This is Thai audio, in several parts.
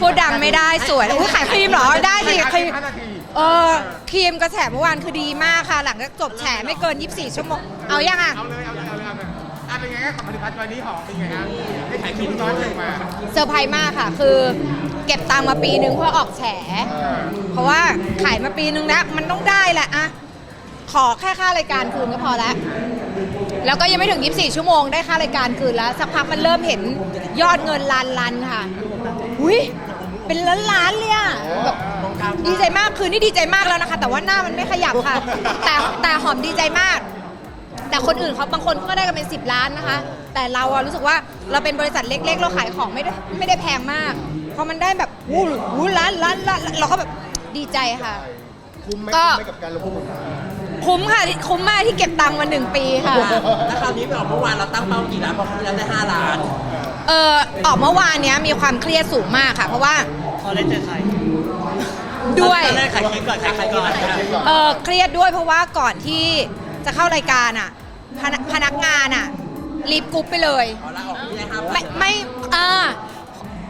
พูดดังไม่ได้สวยอุ้ยขายครีมเหรอได้สิครีมห้านาทีเออครีมกระแสเมื่อวานคือดีมากค่ะ หลังจากจบแฉไม่เกิน 24 ชั่วโมง เอายังอะ เอาเลยเอาเลยเอาเลยเอาเลยอะเป็นไงครับกับผลิตภัณฑ์ตัวนี้หอมเป็นไงครับได้ขายครีมย้อนเลยมาเซอร์ไพรส์มากค่ะ คือเก็บตังค์มาปีนึงเพื่อออกแฉ เพราะว่าขายมาปีนึงแล้วมันต้องได้แหละอะขอแค่ค่ารายการคืนก็พอแล้ว แล้วก็ยังไม่ถึง 24 ชั่วโมงได้ค่ารายการคืนแล้ว สักพักมันเริ่มเห็นยอดเงินล้านล้านๆค่ะ หุยเป็นล้านล้านๆเลยอะแบบดีใจมากคืนนี่ดีใจมากแล้วนะคะ แต่ว่าหน้ามันไม่ขยับค่ะ แต่แต่หอมดีใจมาก แต่คนอื่นเขาบางคนเขาก็ได้กันเป็น 10 ล้านนะคะ แต่เราอะรู้สึกว่าเราเป็นบริษัทเล็ก ๆ เราขายของไม่ได้ไม่ได้แพงมากพอมันได้แบบวู้วู้ล้านล้านล้านเราก็แบบดีใจค่ะ คุ้มไหมก็ คุ้มไหมกับการลงทุนคุ้มค่ะที่คุ้มมากที่เก็บตังค์มาหนึ่งปีค่ะ แล้วคราวนี้ไปออกเมื่อวานเราตั้งเป้ากี่ล้านเพราะครั้งที่แล้วได้ 5 ล้าน เออออกเมื่อวานเนี้ยมีความเครียดสูงมากค่ะ เพราะว่าพอได้เจอใครด้วยตอนแรกขายคลิปก่อนขายคลิปก่อนเออเครียดด้วยเพราะว่าก่อนที่จะเข้ารายการอะพนักพนักงานอะรีบกรุ๊ปไปเลยขอลาออกที่ได้5วันไม่ไม่อ่า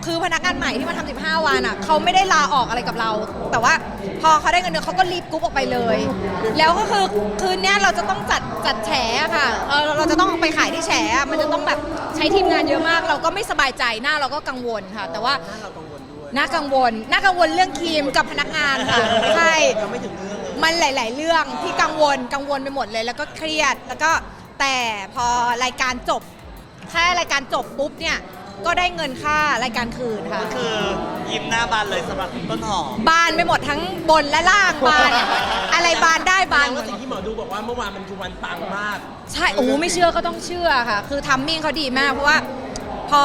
คือพนักงานใหม่ที่มาทำ15 วันอะเขาไม่ได้ลาออกอะไรกับเรา แต่ว่าพอเขาได้เงินเดือนเขาก็รีบกรุ๊ปออกไปเลย แล้วก็คือคืนเนี้ยเราจะต้องจัดจัดแฉอะค่ะเออเราจะต้องเอาไปขายที่แฉอะมันจะต้องแบบใช้ทีมงานเยอะมาก เราก็ไม่สบายใจหน้าเราก็กังวลค่ะ แต่ว่าเรากังวลด้วยน่ากังวลน่ากังวลเรื่องครีมกับพนักงานค่ะใช่ยังไม่ถึงเรื่องเลยมันหลาย ๆ เรื่องที่กังวลกังวลไปหมดเลย แล้วก็เครียดแล้วก็แต่พอรายการจบแค่รายการจบปุ๊บเนี่ย ก็ได้เงินค่ารายการคืนค่ะ ก็คือยิ้มหน้าบานเลยสำหรับต้นหอมบานไปหมดทั้งบนและล่างบาน อะไรบานได้บานแสดงหมว่าดสิ่งที่หมอดูบอกว่าเมื่อวานมันคือวันปังมาก ใช่ โอ้โหไม่เชื่อก็ต้องเชื่อค่ะ คือทัมมิ่งเขาดีมาก เพราะว่าพอ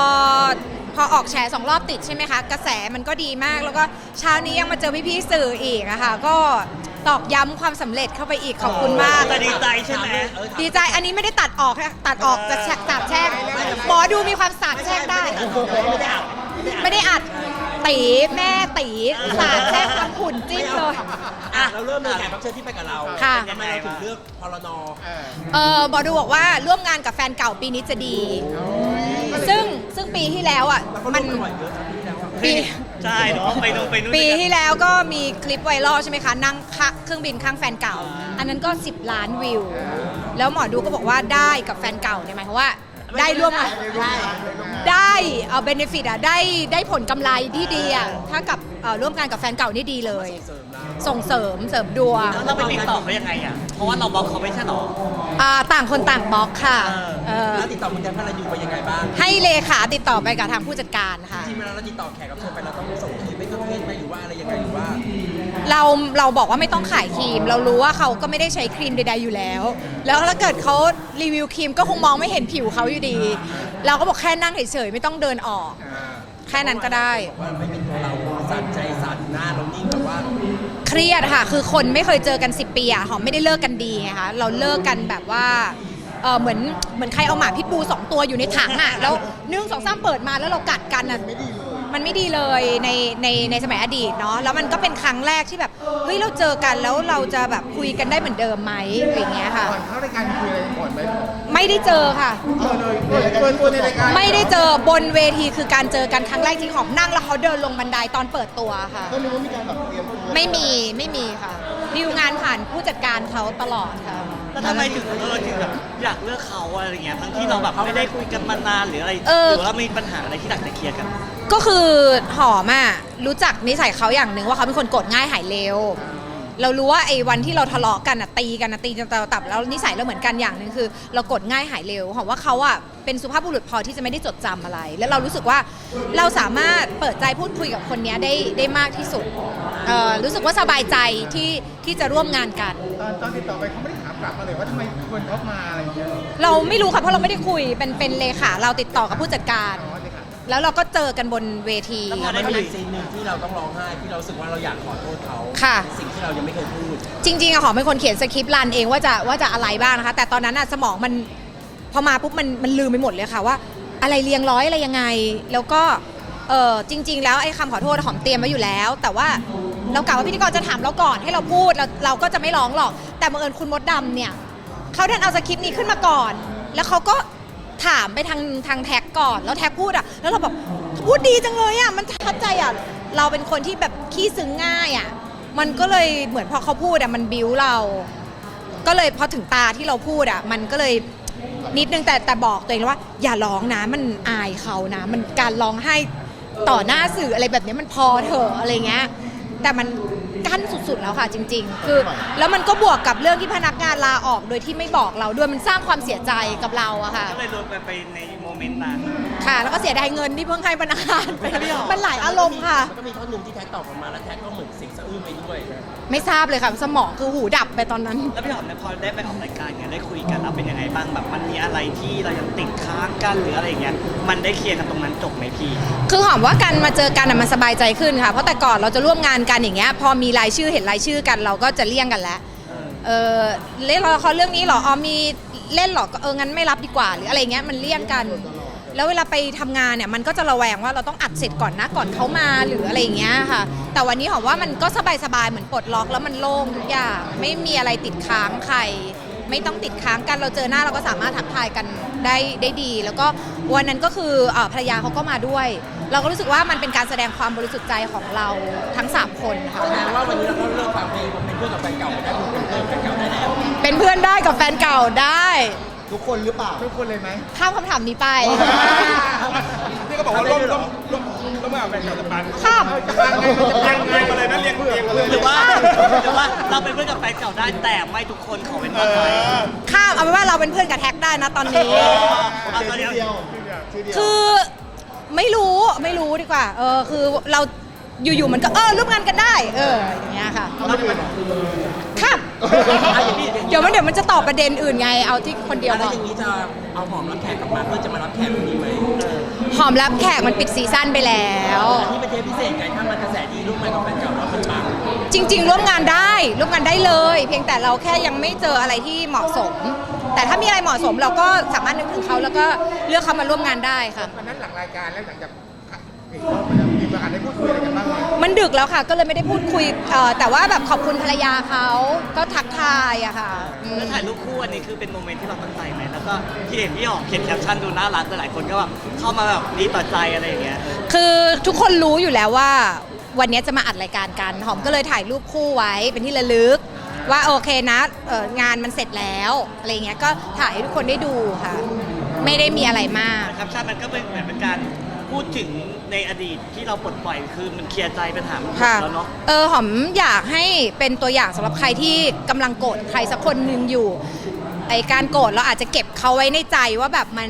พอออกแชร์สองรอบติดใช่ไหมคะ กระแสมันก็ดีมาก แล้วก็เช้านี้ยังมาเจอพี่ๆสื่ออีกอะค่ะ ก็ ตอกย้ำความสำเร็จเข้าไปอีกขอบคุณมาก แต่ดีใจใช่ไหมเออถามดีใจอันนี้ไม่ได้ตัดออกค่ะตัดออกจะแชสาบแช่งหมอดูมีความสาบแช่งได้ ไม่ได้อัดไม่ได้อัดตีแม่ตีสาบแช่งทำหุ่นจิ้มเลย อะเราเริ่มเลยแขกรับเชิญที่ไปกับเราค่ะ ทำไมเราถึงเลือกพลนเออเออหมอดูบอกว่าร่วมงานกับแฟนเก่าปีนี้จะดี ซึ่งซึ่งปีที่แล้วอะ แล้วก็มัร่นวมกันบ่อยเยอะนะพี่แล้วอะ ปี ใช่เนาะไปนู่นไปนู่นปีที่แล้วก็มีคลิปไวรัลใช่ไหมคะ นั่งคะเครื่องบินข้างแฟนเก่า อันนั้นก็ 10 ล้านวิว แล้วหมอดูก็บอกว่าได้กับแฟนเก่าเนี่ยหมายความว่าได้ร่วมได้ได้เอาเบนฟิตอะได้ได้ผลกำไรที่ดีอะถ้ากับเอ่อร่วมงานกับแฟนเก่านี่ดีเลยเสริมเราส่งเสริมเสริมดวง แล้วเราไปติดต่อเขายังไงอะ เพราะว่าเราบล็อกเขาไม่ใช่หรอ อ่าต่างคนต่างบล็อกค่ะเออแล้วติดต่อคุณแดนพลายูไปยังไงบ้างให้เลขาติดต่อไปกับทางผู้จัดการค่ะทีมเวลาเราติดต่อแขกรับเชิญไปเราต้องส่งคลิปไปเครื่องเทศไหมหรือว่าอะไรยังไงหรือว่า เราเราบอกว่าไม่ต้องขายครีม เรารู้ว่าเขาก็ไม่ได้ใช้ครีมใดๆอยู่แล้ว แล้วถ้าเกิดเขารีวิวครีมก็คงมองไม่เห็นผิวเขาอยู่ดี เราก็บอกแค่นั่งเฉยๆไม่ต้องเดินออก แค่นั้นก็ได้ ว่าไม่เป็นตัวเราสั่นใจสั่นหน้าเรานิ่งแบบว่า เครียดค่ะ คือคนไม่เคยเจอกัน 10 ปีอะหอมไม่ได้เลิกกันดีไงคะเราเลิกกันแบบว่าเออเหมือนเหมือนใครเอาหมาพิษบูสองตัวอยู่ในถังอะแล้วหนึ่งสองสามเปิดมาแล้วเรากัดกันอะมันไม่ดีเลยในในในสมัยอดีตเนาะแล้วมันก็เป็นครั้งแรกที่แบบเฮ้ยเราเจอกันแล้วเราจะแบบคุยกันได้เหมือนเดิมไหมอะไรอย่างเงี้ยค่ะ ก่อนเข้ารายการคุยอะไรกันก่อนไหมไม่ได้เจอค่ะ เอาเลยเปิดเปิดตัวในรายการไม่ได้เจอบนเวทีคือการเจอกันครั้งแรกที่หอมนั่งแล้วเขาเดินลงบันไดตอนเปิดตัวค่ะ ก็นึกว่ามีการแบบเตรียมตัว ไม่มีไม่มีค่ะดีลงานผ่านผู้จัดการเขาตลอดค่ะ แล้วทำไมถึงเออถึงแบบอยากเลือกเขาอะไรเงี้ยทั้งที่เราแบบไม่ได้คุยกันมานานหรืออะไรเออ หรือว่ามีปัญหาอะไรที่อยากจะเคลียร์กัน ก็คือหอมอะรู้จักนิสัยเขาอย่างหนึ่งว่าเขาเป็นคนโกรธง่ายหายเร็ว เรารู้ว่าไอ้วันที่เราทะเลาะกันอะตีกันอะตีจนตาตับแล้วนิสัยเราเหมือนกันอย่างหนึ่งคือ เราโกรธง่ายหายเร็วหอมว่าเขาอะเป็นสุภาพบุรุษพอที่จะไม่ได้จดจำอะไร แล้วเรารู้สึกว่าเราสามารถเปิดใจพูดคุยกับคนเนี้ยได้ได้มากที่สุด เอ่อรู้สึกว่าสบายใจที่ที่จะร่วมงานกัน ตอนตอนติดต่อไปเขาไม่ได้ถามกลับมาเลยว่าทำไมควรเขามาอะไรอย่างเงี้ยเราไม่รู้ค่ะเพราะเราไม่ได้คุยเป็นเป็นเลขาเราติดต่อกับผู้จัดการ อ๋อเลยค่ะแล้วเราก็เจอกันบนเวที แล้วพอมันมีซีนหนึ่งที่เราต้องร้องไห้ที่เรารู้สึกว่าเราอยากขอโทษเขาค่ะสิ่งที่เรายังไม่เคยพูด จริงๆอะหอมเป็นคนเขียนสคริปต์รันเองว่าจะว่าจะอะไรบ้างนะคะ แต่ตอนนั้นอะสมองมันพอมาปุ๊บมันมันลืมไปหมดเลยค่ะว่า อะไรเรียงร้อยอะไรยังไง แล้วก็เออจริง ๆ แล้วไอ้คำขอโทษหอมเตรียมไว้อยู่แล้ว แต่ว่า เรากะว่าพิธีกรจะถามเราก่อนให้เราพูดเราเราก็จะไม่ร้องหรอก แต่บังเอิญคุณมดดำเนี่ยเขาดันเอาสคริปต์นี้ขึ้นมาก่อน แล้วเขาก็ถามไปทางทางแท็กก่อน แล้วแท็กพูดอะ แล้วเราแบบพูดดีจังเลยอะ มันทับใจอะ เราเป็นคนที่แบบขี้ซึ้งง่ายอะ มันก็เลยเหมือนพอเขาพูดอะมันบิ้วเรา ก็เลยพอถึงตาที่เราพูดอะ มันก็เลยนิดนึงแต่แต่บอกตัวเองว่า อย่าร้องนะมันอายเขานะ มันการร้องไห้ต่อหน้าสื่ออะไรแบบนี้มันพอเถอะอะไรเงี้ย แต่มันกั้นสุดๆแล้วค่ะจริง ๆ คือ แล้วมันก็บวกกับเรื่องที่พนักงานลาออกโดยที่ไม่บอกเราด้วยมันสร้างความเสียใจกับเราอะค่ะ ก็เลยโดนไปใน เมนต์นั้นค่ะ แล้วก็เสียดายเงินที่เพิ่งให้พนักงานไปไม่หรอมันหลายอารมณ์ค่ะ มันก็มีท่อนหนึ่งที่แท็กตอบออกมาแล้วแท็กก็เหมือนเสียงสะอื้นไปด้วย ไม่ทราบเลยค่ะ สมองคือหูดับไปตอนนั้น แล้วพี่หอมเนี่ยพอได้ไปออกรายการเนี่ยได้คุยกันแล้วเป็นยังไงบ้างแบบมันมีอะไรที่เรายังติดค้างกันหรืออะไรอย่างเงี้ยมันได้เคลียร์กันตรงนั้นจบไหมพี่ คือหอมว่าการมาเจอกันน่ะมันสบายใจขึ้นค่ะ เพราะแต่ก่อนเราจะร่วมงานกันอย่างเงี้ย พอมีรายชื่อเห็นรายชื่อกันเราก็จะเลี่ยงกันแล้ว เออเล่นละครเรื่องนี้เหรอ อ๋อมี เล่นเหรอก็เอองั้นไม่รับดีกว่า หรืออะไรเงี้ยมันเลี่ยงกัน แล้วเวลาไปทำงานเนี่ยมันก็จะระแวงว่าเราต้องอัดเสร็จก่อนนะก่อนเขามาหรืออะไรอย่างเงี้ยค่ะ แต่วันนี้หอมว่ามันก็สบายๆเหมือนปลดล็อกแล้วมันโล่งทุกอย่างไม่มีอะไรติดค้างใคร ไม่ต้องติดค้างกันเราเจอหน้าเราก็สามารถทักทายกันได้ได้ดี แล้วก็วันนั้นก็คือเอ่อภรรยาเขาก็มาด้วย เราก็รู้สึกว่ามันเป็นการแสดงความบริสุทธิ์ใจของเราทั้งสามคนค่ะ แสดงว่าวันนี้เราก็เลิกฟังเพลงเป็นเพื่อนกับแฟนเก่าได้ถูกเป็นเพื่อนกับแฟนเก่าได้แล้วเป็นเพื่อนได้กับแฟนเก่าได้ทุกคนหรือเปล่าทุกคนเลยไหม ข้ามคำถามนี้ไปที่เขาบอกว่าร่วมร่วมร่วมร่วมกับแฟนเก่าจะปันข้าม จะปันไงมันจะปันไงมาเลยนะเรียงเรียงมาเลยหรือว่าหรือว่าเราเป็นเพื่อนกับแฟนเก่าได้แต่ไม่ทุกคนขอเป็นเอบ้านไหมอข้ามเอาเป็นว่าเราเป็นเพื่อนกับแท็กได้นะตอนนี้ เอาตอนชื่นี้อเดียวชื่อเดียว คือ ไม่รู้ไม่รู้ดีกว่า เออคือเราอยู่ๆมันก็เออร่วมงานกันได้ เอออย่างเงี้ยค่ะเขาไม่ได้เป็นข้ามเดี๋ยวมันเดี๋ยวมันจะตอบประเด็นอื่นไงเอาที่คนเดียวพแล้วออย่างนี้จะเอาหอมรับแขกกลับมาเพื่อจะมารับแขกคนนี้ไหมหอมรับแขกมันปิดซีซั่นไปแล้ว อันนี้เป็นเทปพิเศษไงถ้ามันกระแสดีร่วมงานกับแฟนเก่าแล้วมันปังจริง ๆ ร่วมงานได้ร่วมงานได้เลย เพียงแต่เราแค่ยังไม่เจออะไรที่เหมาะสม แต่ถ้ามีอะไรเหมาะสมเราก็สามารถนึกถึงเขาแล้วก็เลือกเขามาร่วมงานได้ค่ะ วันนั้นหลังรายการแล้วหลังจากอีกรอบมันมีโอกาสได้พูดคุยอะไรกันบ้างไหมมันดึกแล้วค่ะ ก็เลยไม่ได้พูดคุยเอ่อแต่ว่าแบบขอบคุณภรรยาเขาก็ทักทายอะค่ะอืม แล้วถ่ายรูปคู่อันนี้คือเป็นโมเมนต์ที่เราตั้งใจไหมแล้วก็ที่เห็นพี่หอมเขียนแคปชั่นดูน่ารักแต่หลายคนก็แบบเข้ามาแบบดีต่อใจอะไรอย่างเงี้ย คือทุกคนรู้อยู่แล้วว่า วันนี้จะมาอัดรายการกันหอมก็เลยถ่ายรูปคู่ไว้เป็นที่ระลึก ว่าโอเคนะเอ่องานมันเสร็จแล้วอะไรเงี้ยก็ถ่ายให้ทุกคนได้ดูค่ะ ไม่ได้มีอะไรมาก แคปชั่นมันก็เป็นเหมือนเป็นการพูดถึงในอดีตที่เราปลดปล่อยคือมันเคลียร์ใจปัญหามันหมดค่ะแล้วเนาะ เออหอมอยากให้เป็นตัวอย่างสำหรับใครที่กำลังโกรธใครสักคนหนึ่งอยู่ไอการโกรธเราอาจจะเก็บเขาไว้ในใจว่าแบบมัน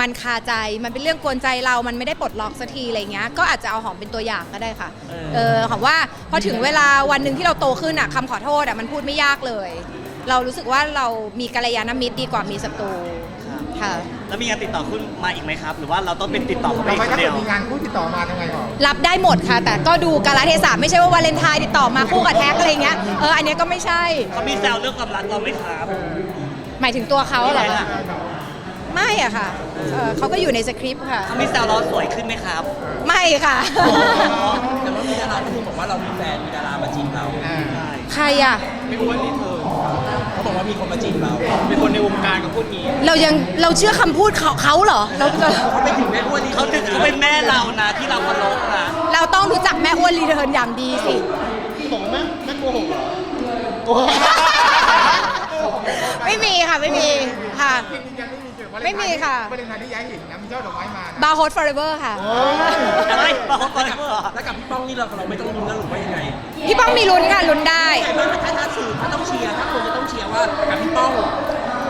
มันคาใจมันเป็นเรื่องกวนใจเรา มันไม่ได้ปลดล็อกสักทีอะไรเงี้ย ก็อาจจะเอาหอมเป็นตัวอย่างก็ได้ค่ะ เออเออหอมว่าพอถึงเวลาวันหนึ่งที่เราโตขึ้นอะคำขอโทษอะมันพูดไม่ยากเลย เรารู้สึกว่าเรามีกัลยาณมิตรดีกว่ามีศัตรูค่ะ แล้วมีงานติดต่อขึ้นมาอีกไหมครับ หรือว่าเราต้องเป็นติดต่อเขาไปต่ออีไปกคถ้านเดีเกิยดว มีงานคู่ติดต่อมาทำไงหรอรับได้หมดค่ะ แต่ก็ดูกาลเทศะไม่ใช่ว่าวาเลนไทน์ติดต่อมาคู่กับแท็กอะไรเงี้ยเอออันเนี้ยก็ไม่ใช่เขามีแซวเรื่องความรักเราไหมครับ หมายถึงตัวเขาเหรอไม่คะค่ะ ไม่อะค่ะเอ่อเขาก็อยู่ในสคริปต์ค่ะเขามีแซวเราสวยขึ้นไหมครับไม่ค่ะ แต่ว่ามีดาราที่พูดบอกว่าเรามีแฟนมีดารามาจีบเราใครอะไม่อ้วนนี่เธอเขาบอกว่ามีคนมาจีบเราเป็นคนในวงการกับพูดงี้เรายังเราเชื่อคำพูดเขาเขาเหรอเราเราเขาไม่ถึงแม่อ้วนนี่เขาถึงเขาเป็นแม่เรานะที่เราเคารพนะเราต้องรู้จักแม่อ้วนรีเทิร์นอย่างดีสิบอกว่าแม่แม่โกหกเหรอโกหกไม่มี ค่ะไม่มีค่ะจริงๆยังไม่มีเจอวาเลนทน์ไม่มีค่ะ วาเลนไทน์ที่ย้ายหินนะมีเจ้าดอกไม้มานะบาร์โฮสฟอร์เวอร์ค่ะอะไรบอกเขาไปแล้วกับเมื่อเหรอแล้วกับพี่ป้องนี่เราเราไม่ต้องลุ้นแล้วหรือว่ายังไงพี่ป้องมีลุ้นค่ะลุ้นได้ แต่ว่าถ้าถ้าสื่อถ้าต้องเชียร์ถ้าคนจะต้องเชียร์ว่ากับพี่ป้อง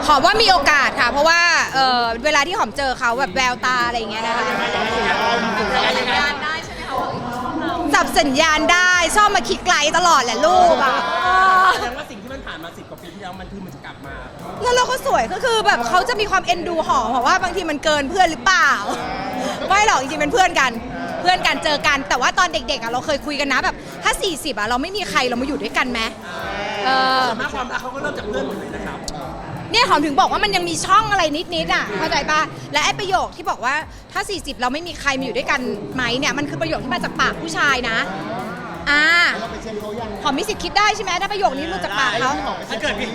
หอมว่ามีโอกาสค่ะ เพราะว่าเออเวลาที่หอมเจอเขาแบบแววตาอะไรอย่างเงี้ยนะคะจับสัญญาณได้ชอบมาคิดไกลตลอดแหละลูกอะเออแสดงว่าสิ่งที่มันผ่านมาสิบกว่าปีที่แล้วมันคือ มันจะกลับมาแล้วเราก็สวยก็คือแบบเขาจะมีความเอ็นดูหอมเพราะว่าบางทีมันเกินเพื่อนหรือเปล่า ไม่หรอกจริงๆเป็นเพื่อนกัน เพื่อนกันเจอกัน แต่ว่าตอนเด็กๆอะเราเคยคุยกันนะแบบถ้า 40อะเราไม่มีใครเรามาอยู่ด้วยกันไหมเออส่วนมากความรักเขาก็เริ่มจากเพื่อนหมดเลยนะครับ เนี่ยหอมถึงบอกว่ามันยังมีช่องอะไรนิดๆอะเข้าใจป่ะและไอ้ประโยคที่บอกว่าถ้า 40 เราไม่มีใครมาอยู่ด้วยกันไหมเนี่ยมันคือประโยคที่มาจากปากผู้ชายนะอ่าเราไปเช็คเขายังหอมมีสิทธิ์คิดได้ใช่ไหมถ้าประโยคนี้หลุดจากปากเขา ถ้าเกิดพี่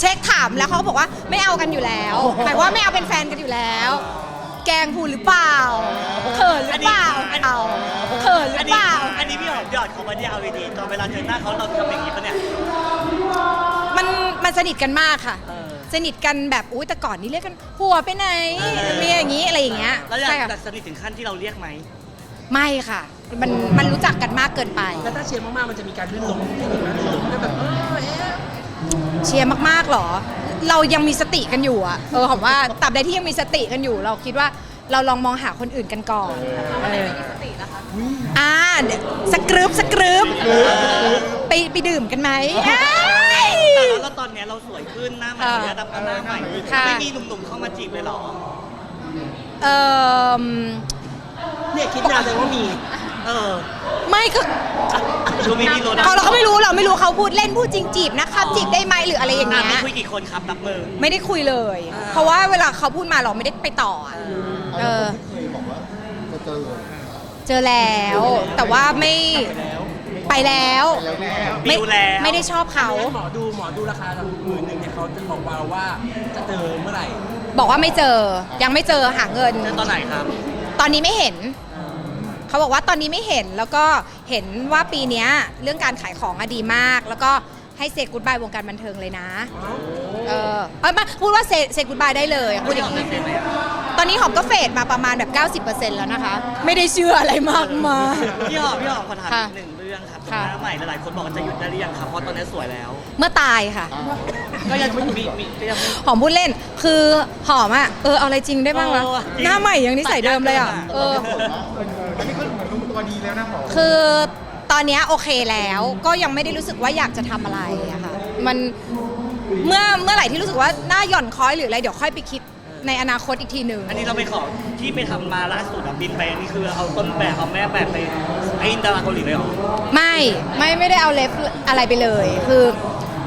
เช็คถามแล้วเขาก็บอกว่าไม่เอากันอยู่แล้วหมายว่าไม่เอาเป็นแฟนกันอยู่แล้ว แกล้งพูดหรือเปล่าเขินหรือเปล่าเอาเขินหรือันอเปนี้ล่า อันนี้พี่หอมหยอดเขามาที่เอาดีๆตอนเวลาเจอหน้าเขาเราทำอย่างนี้ปะเนี่ย มันมันสนิทกันมากค่ะ เออ สนิทกันแบบอุ้ยแต่ก่อนนี่เรียกกันหัวไปไหนมีอย่างนี้อะไรอย่างเงี้ยแล้วอยากใช่ค่ะอยากสนิทถึงขั้นที่เราเรียกไหมไม่ค่ะ มันมันรู้จักกันมากเกินไป แล้วถ้าเชียร์มากๆ มันจะมีการลื่นล้มเทคนิคการลื่นล้มก็แบบเออเอ๊ะ เชียร์มากๆหรอ เรายังมีสติกันอยู่อะเออผมว่าตราบใดที่ยังมีสติกันอยู่ เราคิดว่าเราลองมองหาคนอื่นกันก่อนเอออ่าเดี๋ยวสกรึบสกรึบไปไปดื่มกันไหมเอ้ย แต่แล้วตอนเนี้ยเราสวยขึ้นหน้าใหม่ค่ะระดับหน้าใหม่ค่ะ ไม่มีหนุ่มๆเข้ามาจีบเลยเหรอ เออ เนี่ยคิดนานแต่ว่ามี เออ ไม่ก็ดูมีพี่โรดเขาเราก็ไม่รู้เราไม่รู้เขาพูดเล่นพูดจริงจีบนะครับจีบได้ไหมหรืออะไรอย่างอะเงี้มียคุยกี่คนครับนับมือ ไม่ได้คุยเลยเพราะว่าเวลาเขาพูดมาเราไม่ได้ไปต่ออะเออ เคยบอกว่าจะเจอเจอแล้ว แต่ว่าไม่ไปแล้ว แล้วแน่ไม่ดิวแล้ว ไม่ได้ชอบเขา หมอดูหมอดูราคาหมื่นหนึ่งเนี่ยเขาจะบอกเราว่าจะเจอเมื่อไหร่บอกว่าไม่เจอยังไม่เจอหาเงินเจอตอนไหนครับ ตอนนี้ไม่เห็น เขาบอกว่าตอนนี้ไม่เห็นแล้วก็เห็นว่าปีเนี้ยเรื่องการขายของอะดีมาก แล้วก็ให้เซกุดบายวงการบันเทิงเลยนะ เออเออมาพูดว่าเซเซกุดบายได้เลยพูดอย่างนี้ตอนนี้หอมก็เฟดมาประมาณแบบ 90%แล้วนะคะ ไม่ได้เชื่ออะไรมากมาย พี่หอมพี่หอมขอถามค่ะอีกหนึ่งเรื่องครับค่ะหน้าใหม่หลายๆคนบอกว่าจะหยุดได้หรือยังครับเพราะตอนนี้สวยแล้ว เมื่อตายค่ะ ก็ยังมีมีก็ยังไม่ หอมพูดเล่น คือหอมอะ เออ เอาอะไรจริงได้บ้างวะ เออจริงหน้าใหม่ยังนิสัยเดิมเลยอะ เออ ตอนนี้เขาเหมือนลงตัวดีแล้วนะหมอคือตอนเนี้ยโอเคแล้วก็ยังไม่ได้รู้สึกว่าอยากจะทำอะไรอะค่ะมันเมื่อเมื่อไหร่ที่รู้สึกว่าหน้าหย่อนคล้อยหรืออะไรเดี๋ยวค่อยไปคิดในอนาคตอีกทีหนึ่ง อันนี้เราไปขอที่ไปทำมาล่าสุดอะบินไปอันนี้คือเอาต้นแบบเอาแม่แบบไปไอ้ดาราเกาหลีเลยเหรอไม่ไม่ไม่ได้เอาเล็บอะไรไปเลย คือ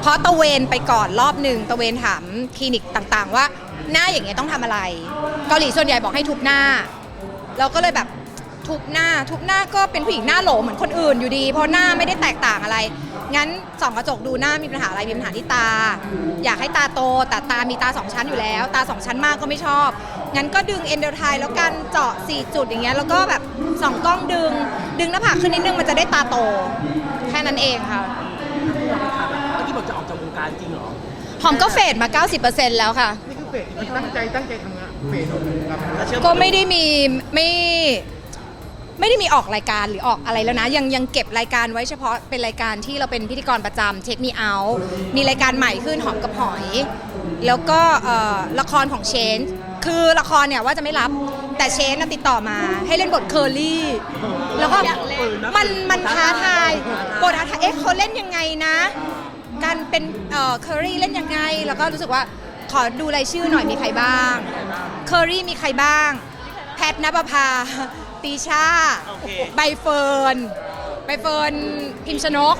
เพราะตะเวนไปก่อนรอบหนึ่งตะเวนถามคลินิกต่างๆ ว่าหน้าอย่างเงี้ยต้องทำอะไร เกาหลีส่วนใหญ่บอกให้ทุบหน้า เราก็เลยแบบ ทุบหน้า ทุบหน้าก็เป็นผู้หญิงหน้าโหลเหมือนคนอื่นอยู่ดี เพราะหน้าไม่ได้แตกต่างอะไร งั้นส่องกระจกดูหน้ามีปัญหาอะไรมีปัญหาที่ตา อยากให้ตาโตแต่ตามีตาสองชั้นอยู่แล้ว ตาสองชั้นมากก็ไม่ชอบ งั้นก็ดึงเอนโดไทแล้วกันเจาะ4จุดอย่างเงี้ยแล้วก็แบบส่องกล้องดึง ดึงหน้าผากขึ้นนิดนึงมันจะได้ตาโต แค่นั้นเองค่ะเมื่อกี้บอกจะออกจากวงการจริงเหรอ หอมก็เฟดมา 90%แล้วค่ะ นี่คือเฟดที่ตั้งใจตั้งใจทำงานเฟดกับแล้วเชื่อก็ไม่ได้มีไม่ ไม่ได้มีออกรายการหรือออกอะไรแล้วนะ ยังยังเก็บรายการไว้เฉพาะเป็นรายการที่เราเป็นพิธีกรประจำเช็คมีเอามีรายการใหม่ขึ้นหอมกับหอย แล้วก็เอ่อละครของเชน คือละครเนี่ยว่าจะไม่รับแต่เชนน่ะติดต่อมา ให้เล่นบทเคอรี่ แล้วก็มันมันท้าทายบทท้าทายเอ๊ะเขาเล่นยังไงนะ การเป็นเอ่อเคอรี่เล่นยังไง แล้วก็รู้สึกว่าขอดูรายชื่อหน่อยมีใครบ้าง เคอรี่มีใครบ้าง แพทนปภา ตีชาโอเค ใบเฟิร์นใบเฟิร์นพิมพ์ชนก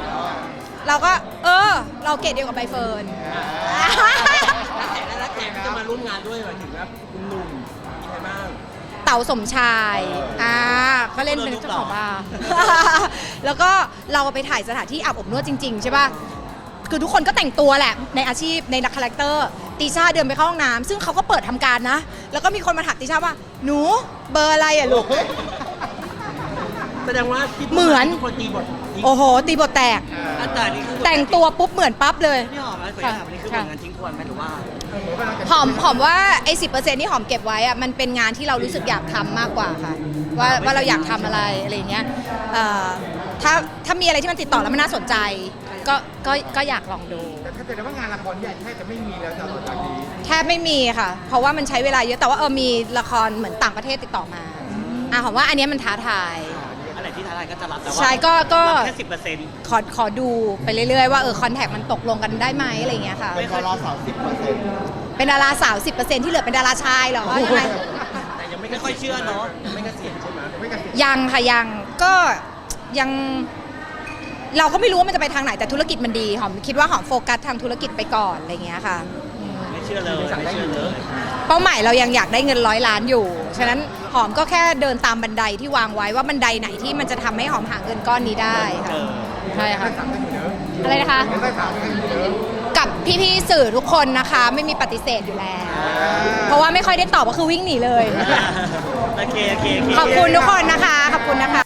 เราก็เออ เราเกรดเดียวกับใบเฟิร์นแล้วแขกและแขกที่จะมาร่วมงานด้วยหมายถึงว่าคุณหนุ่มมีใครบ้าง เต่าสมชาย อ่าเขาเล่นเป็นเจ้าของบ้านแล้วก็เราไปถ่ายสถานที่อาบอบนวดจริง ๆ ใช่ป่ะ คือทุกคนก็แต่งตัวแหละในอาชีพในนักคาแรคเตอร์ตีชาเดินไปเข้าห้องน้ำซึ่งเขาก็เปิดทำการนะ แล้วก็มีคนมาถามตีชาว่า หนูเบอร์อะไรอะลูก แสดงว่าที่เหมือนทุกคนตีบทตีโอ้โห ตีบทแตก อาจารย์นี่คือแต่งตัวปุ๊บเหมือนปั๊บเลย พี่หอมแล้วขออนุญาตถามอันนี้คือผค่ะลงานทิ้งทวนไหมหรือว่า หอมหอมว่าไอ้สิที่หอมเก็บไว้อะมันเป็นงานที่เรารู้สึกอยากทำมากกว่าค่ะ ว่าว่าเราอยากทำอะไรอะไรอย่างเงี้ยเอ่อถ้าถ้ามีอะไรที่มันติดต่อแล้วมันน่าสนใจ ก็ก็ก็อยากลองดู แต่ถ้าเกิดว่างานละครใหญ่แทบจะไม่มีแล้วจากต่อจากนี้แทบไม่มีค่ะ เพราะว่ามันใช้เวลาเยอะแต่ว่าเออมีละครเหมือนต่างประเทศติดต่อมาอะหอมว่าอันเนี้ยมันท้าทาย อันไหนที่ท้าทายก็จะรับแต่ว่าใช่ก็ก็ รับแค่สิบเปอร์เซ็นต์ขอขอดูไปเรื่อยๆว่าเออคอนแทคมันตกลงกันได้ไหมอะไรอย่างเงี้ยค่ะ เป็นดาราสาวสิบเปอร์เซ็นต์เป็นดาราสาว 10%ที่เหลือเป็นดาราชายเหรอยังไงแต่ยังไม่ไม่ค่อยเชื่อเนาะยังไม่เกษียณใช่ไหมไม่กันยังค่ะยังก็ยัง เราก็ไม่รู้ว่ามันจะไปทางไหนแต่ธุรกิจมันดีหอมคิดว่าหอมโฟกัสทางธุรกิจไปก่อนอะไรอย่างเงี้ยค่ะอืมไม่เชื่อเลยไม่เชื่อเลยเป้าหมายเรายังอยากได้เงินร้อยล้านอยู่ ฉะนั้นหอมก็แค่เดินตามบันไดที่วางไว้ว่าบันไดไหนที่มันจะทำให้หอมหาเงินก้อนนี้ได้ค่ะเออใช่ค่ะสามกันอยู่เนอะอะไรนะคะได้สามกันอยู่เนอะกับพี่ๆสื่อทุกคนนะคะ ไม่มีปฏิเสธอยู่แล้ว เพราะว่าไม่ค่อยได้ตอบก็คือวิ่งหนีเลย โอเคโอเคโอเค ขอบคุณทุกคนนะคะ ขอบคุณนะคะ